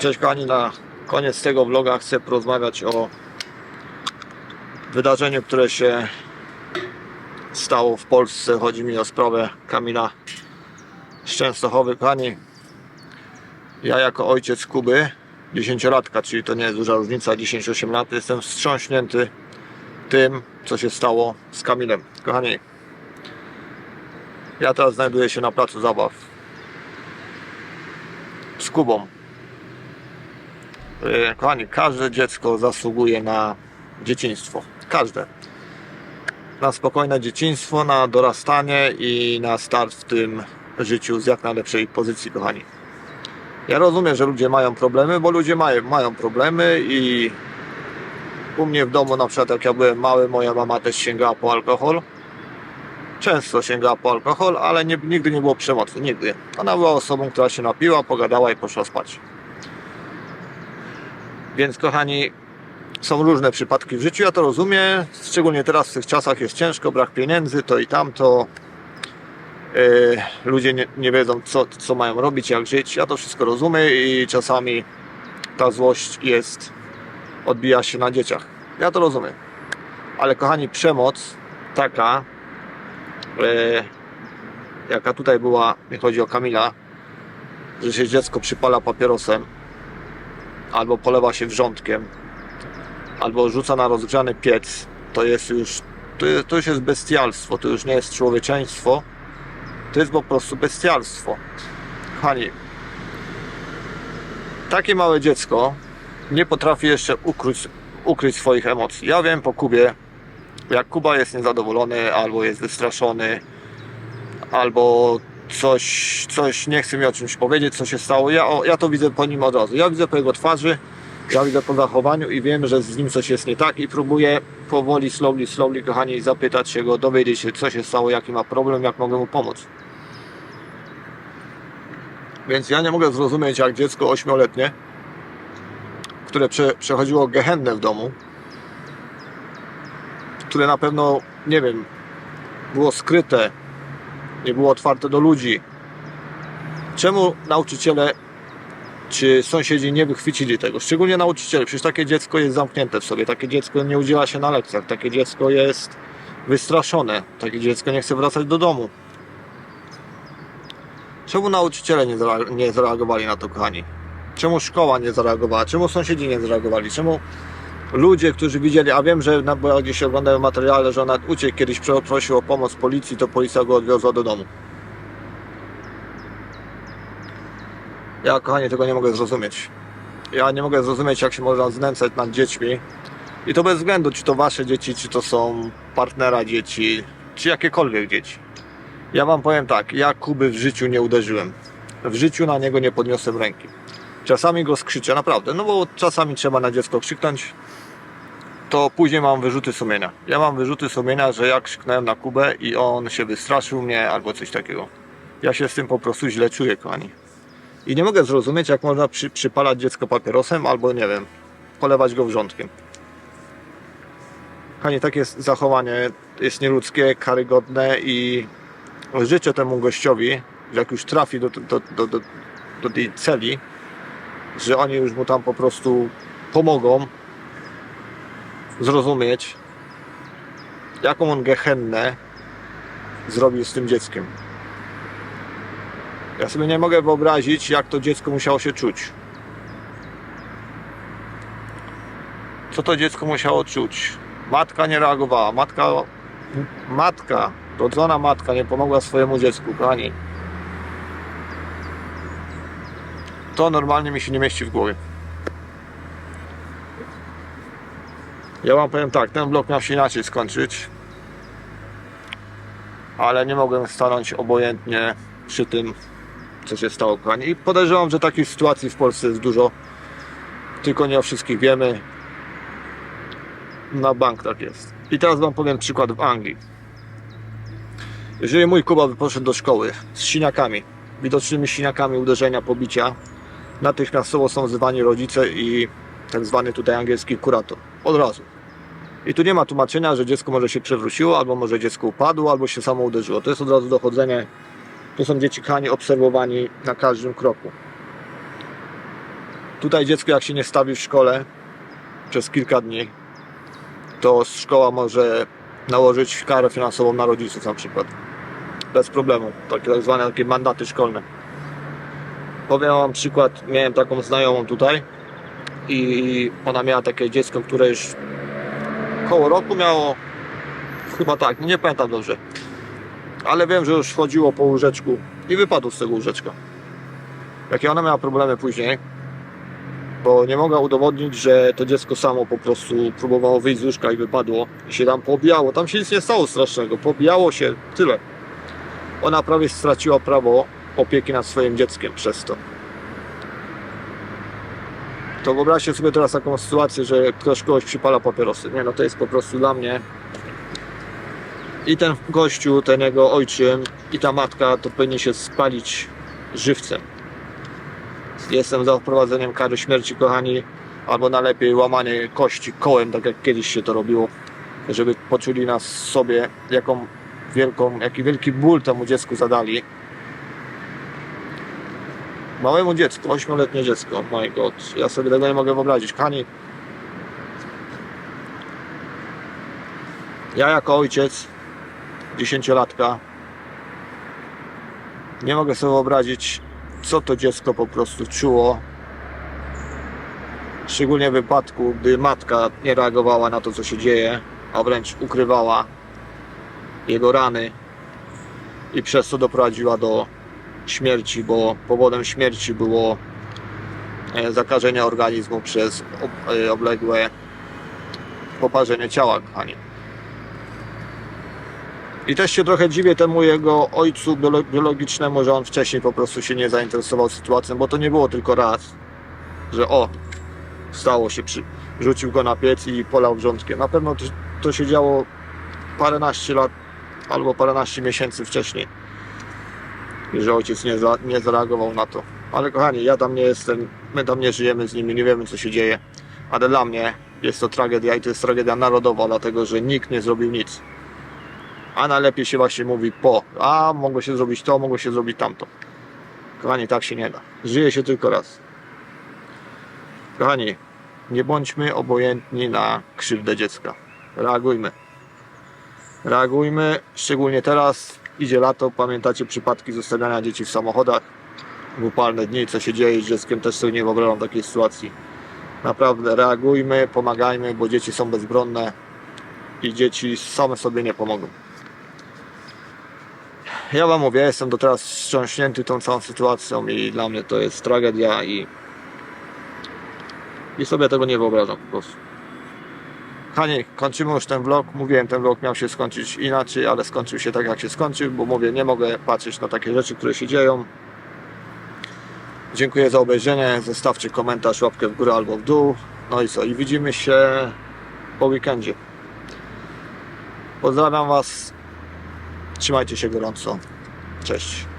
Cześć kochani, na koniec tego vloga chcę porozmawiać o wydarzeniu, które się stało w Polsce. Chodzi mi o sprawę Kamila z Częstochowy. Kochani, ja jako ojciec Kuby, 10-latka, czyli to nie jest duża różnica, 10-8 lat, jestem wstrząśnięty tym, co się stało z Kamilem. Kochani, ja teraz znajduję się na placu zabaw z Kubą. E, Kochani, każde dziecko zasługuje na dzieciństwo. Każde. Na spokojne dzieciństwo, na dorastanie i na start w tym życiu z jak najlepszej pozycji, kochani. Ja rozumiem, że ludzie mają problemy, bo ludzie mają, mają problemy i u mnie w domu, na przykład jak ja byłem mały, moja mama też sięgała po alkohol. Często sięgała po alkohol, ale nie, nigdy nie było przemocy, nigdy. Ona była osobą, która się napiła, pogadała i poszła spać. Więc kochani, są różne przypadki w życiu, ja to rozumiem, szczególnie teraz w tych czasach jest ciężko, brak pieniędzy, to i tamto. Yy, ludzie nie, nie wiedzą, co, co mają robić, jak żyć. Ja to wszystko rozumiem i czasami ta złość jest, odbija się na dzieciach. Ja to rozumiem. Ale kochani, przemoc taka, yy, jaka tutaj była, nie chodzi o Kamila, że się dziecko przypala papierosem, albo polewa się wrzątkiem, albo rzuca na rozgrzany piec, to jest już, to, jest, to już jest bestialstwo, to już nie jest człowieczeństwo, to jest po prostu bestialstwo. Kochani, takie małe dziecko nie potrafi jeszcze ukryć, ukryć swoich emocji. Ja wiem po Kubie, jak Kuba jest niezadowolony, albo jest wystraszony, albo coś, coś nie chce mi o czymś powiedzieć, co się stało. Ja, o, ja to widzę po nim od razu. Ja widzę po jego twarzy, ja widzę po zachowaniu i wiem, że z nim coś jest nie tak i próbuję powoli, slowly, slowly, kochani, zapytać się go, dowiedzieć się, co się stało, jaki ma problem, jak mogę mu pomóc. Więc ja nie mogę zrozumieć, jak dziecko ośmioletnie, które prze, przechodziło gehennę w domu, które na pewno, nie wiem, było skryte, nie było otwarte do ludzi. Czemu nauczyciele czy sąsiedzi nie wychwycili tego? Szczególnie nauczyciele. Przecież takie dziecko jest zamknięte w sobie. Takie dziecko nie udziela się na lekcjach. Takie dziecko jest wystraszone. Takie dziecko nie chce wracać do domu. Czemu nauczyciele nie, zare- nie zareagowali na to, kochani? Czemu szkoła nie zareagowała? Czemu sąsiedzi nie zareagowali? Czemu ludzie, którzy widzieli, a wiem, że na, bo ja gdzieś oglądają materiale, że on nawet uciekł kiedyś, pro- prosił o pomoc policji, to policja go odwiozła do domu. Ja, kochanie, tego nie mogę zrozumieć. Ja nie mogę zrozumieć, jak się można znęcać nad dziećmi. I to bez względu, czy to wasze dzieci, czy to są partnera dzieci, czy jakiekolwiek dzieci. Ja wam powiem tak, ja Kuby w życiu nie uderzyłem. W życiu na niego nie podniosłem ręki. Czasami go skrzyczę, naprawdę, no bo czasami trzeba na dziecko krzyknąć, to później mam wyrzuty sumienia. Ja mam wyrzuty sumienia, że ja krzyknąłem na Kubę i on się wystraszył mnie albo coś takiego. Ja się z tym po prostu źle czuję, kochani. I nie mogę zrozumieć, jak można przy, przypalać dziecko papierosem albo, nie wiem, polewać go wrzątkiem. Kochani, takie zachowanie jest nieludzkie, karygodne i życzę temu gościowi, jak już trafi do, do, do, do, do tej celi, że oni już mu tam po prostu pomogą zrozumieć, jaką on gehennę zrobił z tym dzieckiem. Ja sobie nie mogę wyobrazić, jak to dziecko musiało się czuć. Co to dziecko musiało czuć? Matka nie reagowała. Matka, matka, rodzona matka nie pomogła swojemu dziecku, kochani. To normalnie mi się nie mieści w głowie. Ja wam powiem tak, ten blok miał się inaczej skończyć. Ale nie mogłem stanąć obojętnie przy tym, co się stało, kochani. I podejrzewam, że takich sytuacji w Polsce jest dużo. Tylko nie o wszystkich wiemy. Na bank tak jest. I teraz wam powiem przykład w Anglii. Jeżeli mój Kuba by poszedł do szkoły z siniakami, widocznymi siniakami uderzenia, pobicia, natychmiastowo są wzywani rodzice i tak zwany tutaj angielski kurator. Od razu. I tu nie ma tłumaczenia, że dziecko może się przewróciło, albo może dziecko upadło, albo się samo uderzyło. To jest od razu dochodzenie. To są dzieci kochani obserwowani na każdym kroku. Tutaj dziecko jak się nie stawi w szkole przez kilka dni, to szkoła może nałożyć karę finansową na rodziców na przykład. Bez problemu. Takie tak zwane takie mandaty szkolne. Powiem wam przykład, miałem taką znajomą tutaj i ona miała takie dziecko, które już koło roku miało chyba tak, nie pamiętam dobrze. Ale wiem, że już chodziło po łóżeczku i wypadło z tego łóżeczka. Jakie ona miała problemy później, bo nie mogła udowodnić, że to dziecko samo po prostu próbowało wyjść z łóżka i wypadło i się tam pobijało. Tam się nic nie stało strasznego, pobijało się, tyle. Ona prawie straciła prawo opieki nad swoim dzieckiem przez to. To wyobraźcie sobie teraz taką sytuację, że ktoś kogoś przypala papierosy. Nie no, to jest po prostu dla mnie i ten gościu, ten jego ojczym i ta matka to powinni się spalić żywcem. Jestem za wprowadzeniem kary śmierci, kochani, albo najlepiej łamanie kości kołem, tak jak kiedyś się to robiło, żeby poczuli nas sobie, jaką wielką, jaki wielki ból temu dziecku zadali. Małemu dziecku, 8-letnie dziecko, my god, ja sobie tego nie mogę wyobrazić. Kochani, ja jako ojciec dziesięciolatka nie mogę sobie wyobrazić, co to dziecko po prostu czuło. Szczególnie w wypadku, gdy matka nie reagowała na to, co się dzieje, a wręcz ukrywała jego rany i przez to doprowadziła do śmierci, bo powodem śmierci było e, zakażenie organizmu przez ob- e, obległe poparzenie ciała, kochani. I też się trochę dziwię temu jego ojcu biolo- biologicznemu, że on wcześniej po prostu się nie zainteresował sytuacją, bo to nie było tylko raz, że o, stało się, przy, rzucił go na piec i polał wrzątkiem. Na pewno to, to się działo paręnaście lat albo paręnaście miesięcy wcześniej, że ojciec nie, za, nie zareagował na to. Ale kochani, ja tam nie jestem, my tam nie żyjemy z nimi, nie wiemy co się dzieje, ale dla mnie jest to tragedia i to jest tragedia narodowa, dlatego że nikt nie zrobił nic a najlepiej się właśnie mówi po, a mogło się zrobić to, mogło się zrobić tamto. Kochani, tak się nie da. Żyje się tylko raz. Kochani, nie bądźmy obojętni na krzywdę dziecka. Reagujmy. Reagujmy, szczególnie teraz idzie lato, pamiętacie przypadki zostawiania dzieci w samochodach w upalne dni, co się dzieje z dzieckiem, też sobie nie wyobrażam takiej sytuacji. Naprawdę reagujmy, pomagajmy, bo dzieci są bezbronne i dzieci same sobie nie pomogą. Ja wam mówię, jestem do teraz wstrząśnięty tą całą sytuacją i dla mnie to jest tragedia i i sobie tego nie wyobrażam po prostu. Kochani, kończymy już ten vlog. Mówiłem, ten vlog miał się skończyć inaczej, ale skończył się tak jak się skończył, bo mówię, nie mogę patrzeć na takie rzeczy, które się dzieją. Dziękuję za obejrzenie. Zostawcie komentarz, łapkę w górę albo w dół. No i co? I widzimy się po weekendzie. Pozdrawiam Was. Trzymajcie się gorąco. Cześć.